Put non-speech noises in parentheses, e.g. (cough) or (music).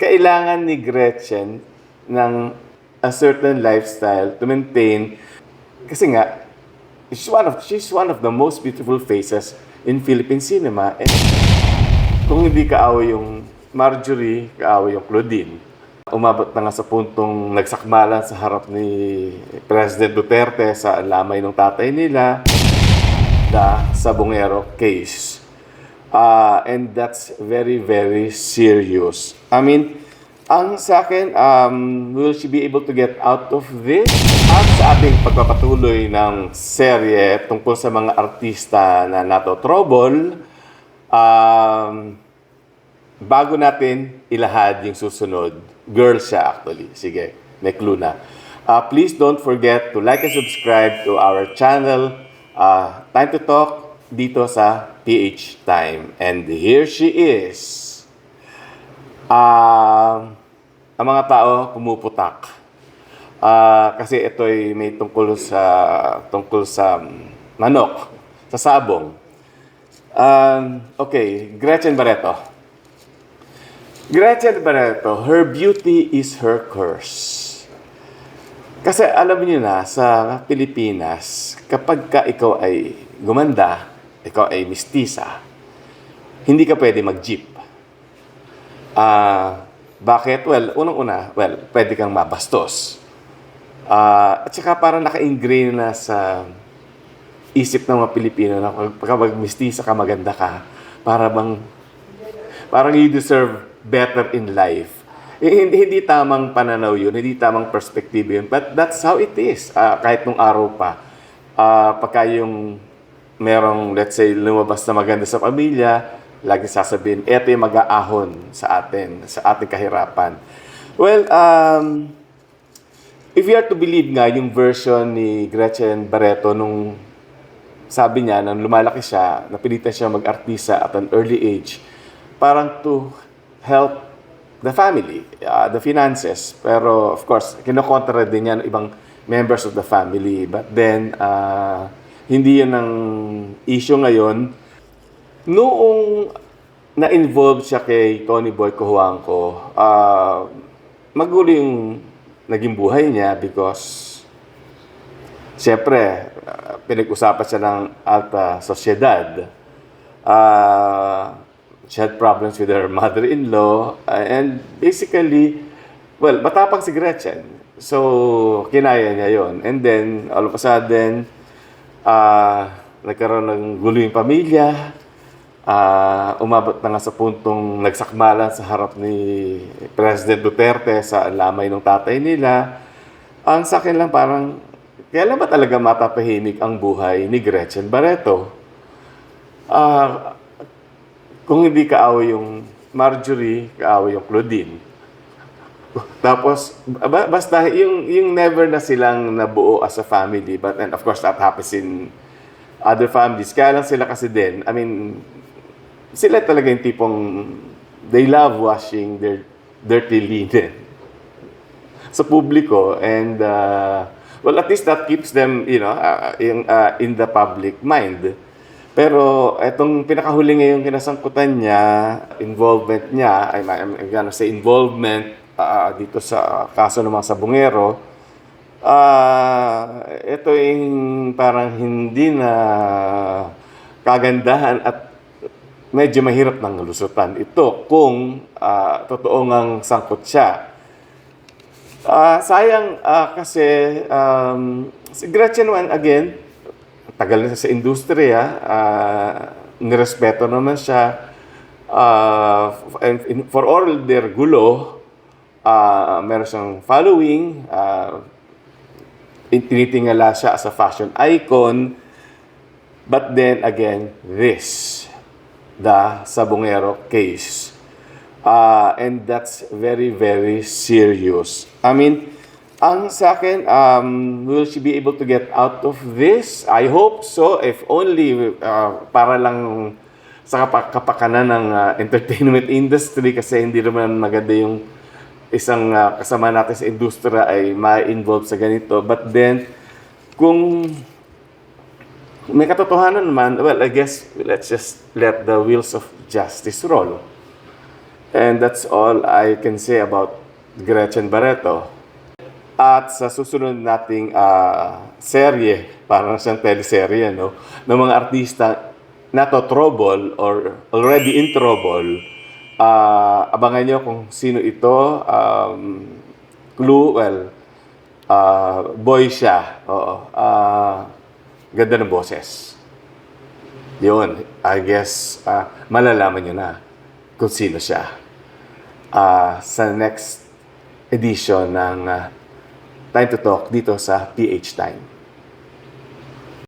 kailangan ni Gretchen ng a certain lifestyle to maintain kasi nga she's one of she's one of the most beautiful faces in Philippine cinema and kung hindi kaaway yung Marjorie, kaaway yung Claudine. Umabot na nga sa puntong nagsakmalan sa harap ni President Duterte sa lamay ng tatay nila, the Sabongero case. Uh, and that's very, very serious. I mean, ang sa akin, um, will she be able to get out of this? At sa ating pagpapatuloy ng serye tungkol sa mga artista na nato trouble, um, bago natin ilahad yung susunod, girl siya actually. Sige, may clue na. Uh, please don't forget to like and subscribe to our channel, uh, Time to Talk, dito sa PH Time. And here she is. Um, ang mga tao pumuputak. Ah, kasi ito ay may tungkol sa tungkol sa manok, sa sabong. Um, okay, Gretchen Barreto. Gretchen Barreto, her beauty is her curse. Kasi alam niyo na, sa Pilipinas, kapag ka ikaw ay gumanda, ikaw ay mistisa, hindi ka pwede mag-jeep. Ah, bakit? Well, unang-una, well, pwede kang mabastos. Ah, at saka parang naka-ingrain na sa isip ng mga Pilipino na kapag- mistisa ka, maganda ka, para bang, parang you deserve better in life. Eh, Hindi, hindi tamang pananaw yun, hindi tamang perspective yun. But that's how it is. Ah, kahit nung araw pa, ah, pagka yung merong, let's say, lumabas na maganda sa pamilya, lagi sasabihin, eto yung mag-aahon sa atin, sa ating kahirapan. Well, um, if you are to believe nga yung version ni Gretchen Barreto nung sabi niya, nang lumalaki siya, napilitan siya mag-artista at an early age, parang to help the family, uh, the finances. Pero of course, kinokontra din yan ng ibang members of the family. But then, uh, hindi yun ang issue ngayon. Noong na-involve siya kay Tony Boy Cojuangco, uh, magulo yung naging buhay niya because Siyempre, uh, pinag-usapan siya ng alta sosyedad. Uh, she had problems with her mother-in-law. and basically, well, matapang si Gretchen. So, kinaya niya yon And then, all of a sudden, uh, nagkaroon ng gulo yung pamilya. Uh, umabot na nga sa puntong nagsakmalan sa harap ni President Duterte sa lamay ng tatay nila. Ang sa akin lang parang, kailan ba talaga matapahimik ang buhay ni Gretchen Barreto? Ah, kung hindi kaaway yung Marjorie, kaaway yung Claudine. Tapos, ba- basta yung, yung never na silang nabuo as a family. But and of course, that happens in other families. Kaya lang sila kasi din, I mean, sila talaga yung tipong, they love washing their dirty linen (laughs) sa publiko and uh, well at least that keeps them you know uh, in, uh, in the public mind pero etong pinakahuli ngayong kinasangkutan niya involvement niya I'm, I'm, I'm gonna say involvement uh, dito sa kaso ng mga sabungero ah ito yung parang hindi na kagandahan at medyo mahirap ng lusutan ito kung ah, totoo ngang sangkot siya Ah, sayang ah, kasi um, si Gretchen Wan again, tagal na sa industriya, uh, nirespeto naman siya. F- and for all their gulo, ah, meron siyang following, uh, tinitingala siya as a fashion icon. But then again, this, the Sabongero case. Uh, and that's very, very serious. I mean, ang sa akin, um, will she be able to get out of this? I hope so, if only uh, para lang sa kapa- kapakanan ng uh, entertainment (laughs) industry kasi hindi naman maganda yung isang uh, kasama natin sa industriya ay ma-involve sa ganito. But then, kung may katotohanan naman, well, I guess let's just let the wheels of justice roll. And that's all I can say about Gretchen Barreto. At sa susunod nating ah, serye, parang siyang teleserye, no? ng mga artista na to trouble or already in trouble, ah, abangan nyo kung sino ito. Um, clue, well, ah, boy siya. Oo. Ah, ganda ng boses. Yun, I guess, ah, malalaman nyo na kung sino siya. Ah, sa next edition ng ah, Time to Talk dito sa PH Time.